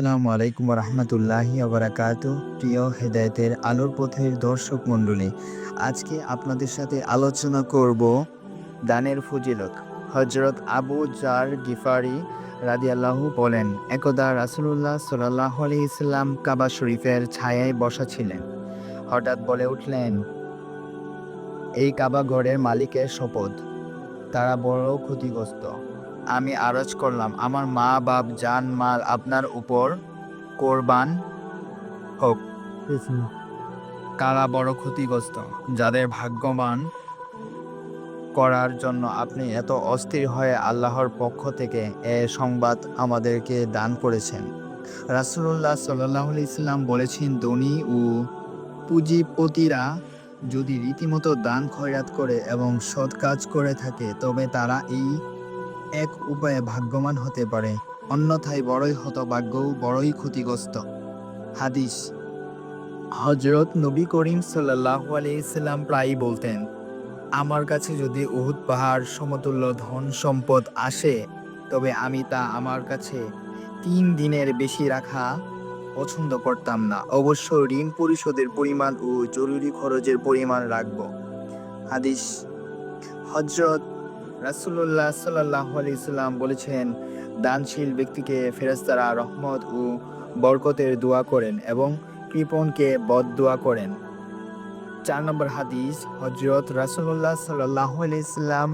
আসসালামু আলাইকুম রহমতুল্লাহি আবরাকাত প্রিয় হেদায়েতের আলোর পথের দর্শক মণ্ডলী, আজকে আপনাদের সাথে আলোচনা করব দানের ফজিলত। হজরত আবু জার গিফারি রাদিয়াল্লাহু বলেন, একদা রাসূলুল্লাহ সাল্লাহ ইসলাম কাবা শরীফের ছায়ায় বসা ছিলেন। হঠাৎ বলে উঠলেন, এই কাবা ঘরের মালিকের শপথ। তারা বড় ক্ষতিগ্রস্ত। আমি আরজ করলাম, আমার মা, বাপ, জান, মাল আপনার উপর কোরবান হোক। কারা বড় ক্ষতিগ্রস্ত? যাদের ভাগ্যবান করার জন্য আপনি এত অস্থির হয়ে আল্লাহর পক্ষ থেকে এ সংবাদ আমাদেরকে দান করেছেন। রাসূলুল্লাহ সাল্লাহ ইসলাম বলেছেন, ধনী ও পুঁজিপতিরা যদি রীতিমতো দান খয়রাত করে এবং সৎ কাজ করে থাকে, তবে তারা এই এক উপায়ে ভাগ্যবান হতে পারে, অন্যথায় বড়ই হতভাগ্য বড়ই ক্ষতিগ্রস্ত। হাদিস হজরত নবী করিম সাল্লাহ আলাইসাল্লাম প্রায়ই বলতেন, আমার কাছে যদি উহুদ পাহাড়, সমতুল্য ধন সম্পদ আসে, তবে আমি তা আমার কাছে তিন দিনের বেশি রাখা পছন্দ করতাম না। অবশ্য ঋণ পরিশোধের পরিমাণ ও জরুরি খরচের পরিমাণ রাখব। হাদিস হজরত রাসুল্লাহ সাল্লাহ আলাইসাল্লাম বলেছেন, দানশীল ব্যক্তিকে ফেরেস্তারা রহমত ও বরকতের দোয়া করেন এবং কৃপণকে বদ দোয়া করেন। চার নম্বর হাদিস হজরত রাসুল্লাহ সাল্লাহ আলাইসাল্লাম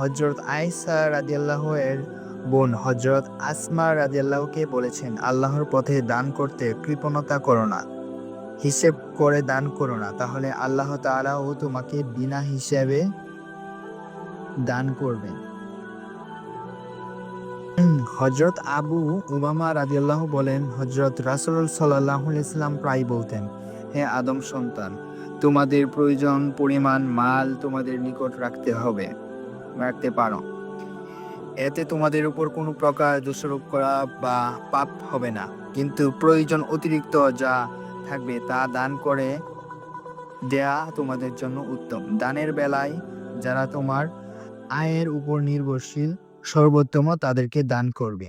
হজরত আয়সা রাজিয়াল্লাহ এর বোন হজরত আসমা রাজিয়াল্লাহকে বলেছেন, আল্লাহর পথে দান করতে কৃপণতা করো না, হিসেব করে দান করো না, তাহলে আল্লাহ তাআলাও তোমাকে বিনা হিসেবে দান করবেন। হজরত আবু উমামা রাদিয়াল্লাহু বলেন হজরত রাসূল সাল্লাল্লাহু আলাইহি সাল্লাম প্রায় বলতেন, হে আদম সন্তান, তোমাদের প্রয়োজন পরিমাণ মাল তোমাদের নিকট রাখতে হবে, রাখতে পারো। এতে তোমাদের উপর কোনো প্রকার দোষারোপ করা বা পাপ হবে না। কিন্তু প্রয়োজন অতিরিক্ত যা থাকবে তা দান করে দেয়া তোমাদের জন্য উত্তম। দানের বেলায় যারা তোমার আয়ের উপর নির্ভরশীল সর্বোত্তম তাদেরকে দান করবে।